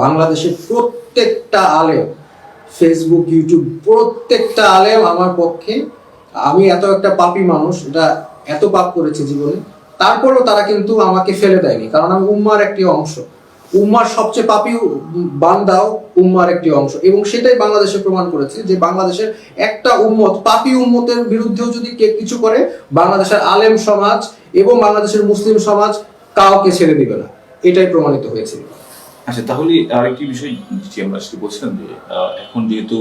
বাংলাদেশের প্রত্যেকটা আলেম ফেসবুক ইউটিউব প্রত্যেকটা আলেম আমার পক্ষে, আমি এত একটা পাপী মানুষ, এটা এত পাপ করেছি জীবনে, তারপরেও তারা কিন্তু আমাকে ফেলে দেয়নি, কারণ আমি উম্মার একটি অংশ। উম্মার সবচেয়ে পাপি বান্দাও উম্মার একটি অংশ, এবং সেটাই বাংলাদেশে প্রমাণ করেছে যে বাংলাদেশের একটা উম্মত, পাপি উম্মতের বিরুদ্ধেও যদি কে কিছু করে, বাংলাদেশের আলেম সমাজ এবং বাংলাদেশের মুসলিম সমাজ কাউকে ছেড়ে দিবে না। এটাই প্রমাণিত হয়েছিল আচ্ছা তাহলে আরেকটি বিষয় যে আমরা আজকে বলছিলাম যে এখন যেহেতু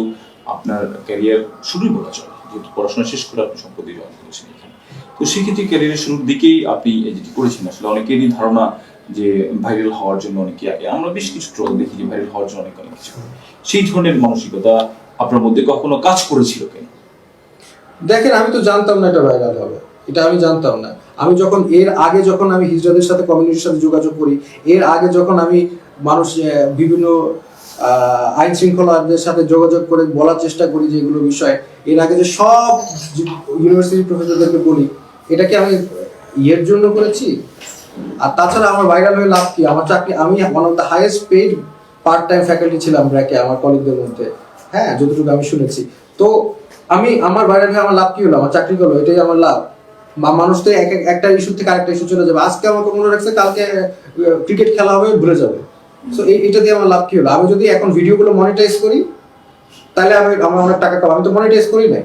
আপনার ক্যারিয়ার শুরুই বলা চলে, যেহেতু পড়াশোনা শেষ করে আপনি সম্প্রতি জয়েন করেছেন এখানে। তো সেক্ষেত্রে ক্যারিয়ারের শুরুর দিকেই আপনি যেটি করেছেন, আসলে অনেকেরই ধারণা যে ভাইরাল হওয়ার জন্য অনেকে আগে, আমরা বেশ কিছু ট্রল দেখি যে ভাইরাল হওয়ার জন্য অনেক অনেক কিছু সেই ধরনের মানসিকতা আপনার মধ্যে কখনো কাজ করেছিল কেন? দেখেন, আমি তো জানতাম না এটা ভাইরাল হবে। এটা আমি জানতাম না। আমি যখন, এর আগে যখন আমি হিজড়াদের সাথে কমিউনিটির সাথে যোগাযোগ করি, এর আগে যখন আমি মানুষ বিভিন্ন আইন শৃঙ্খলাদের সাথে যোগাযোগ করে বলার চেষ্টা করি যে এগুলো বিষয়। এর আগে যে সব ইউনিভার্সিটি প্রফেসরদেরকে বলি, এটা কি আমি ইয়ের জন্য করেছি আর তাছাড়া আমার ভাইরাল হয়ে লাভ কি? আমার চাকরি, আমি one of the highest paid part time faculty ছিলাম ব্র্যাকে আমার কলিগদের মধ্যে। হ্যাঁ যতটুকু আমি শুনেছি। তো আমি, আমার ভাইরাল হয়ে আমার লাভ কি হলো? আমার চাকরি হলো এটাই আমার লাভ। মানুষ তো এক- একটা ইস্যু থেকে আরেকটা ইস্যু চলে যাবে। আজকে আমাকে মনে রাখছে কালকে ক্রিকেট খেলা হবে, ভুলে যাবে। সো এটা দিয়ে আমার লাভ কি হলো? আমি যদি এখন ভিডিওগুলো মনিটাইজ করি, তাহলে আমি আমার অনেক টাকা পাবো আমি তো মনিটাইজ করি নাই।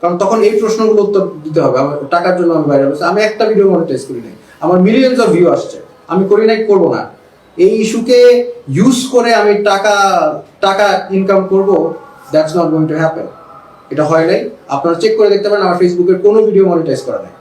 কারণ তখন এই প্রশ্নগুলো উত্তর দিতে হবে। আমার টাকার জন্য আমি বাইরে বসে আমি একটা ভিডিও মনিটাইজ করি নাই। আমার মিলিয়ন্স অফ ভিউ আসছে। আমি করি নাই, করব না। এই ইস্যুকে ইউজ করে আমি টাকা টাকা ইনকাম করব that's not going to happen এটা হয় নাই। আপনারা চেক করে দেখতে পারেন, আমার ফেসবুকের কোনো ভিডিও মনিটাইজ করা নাই।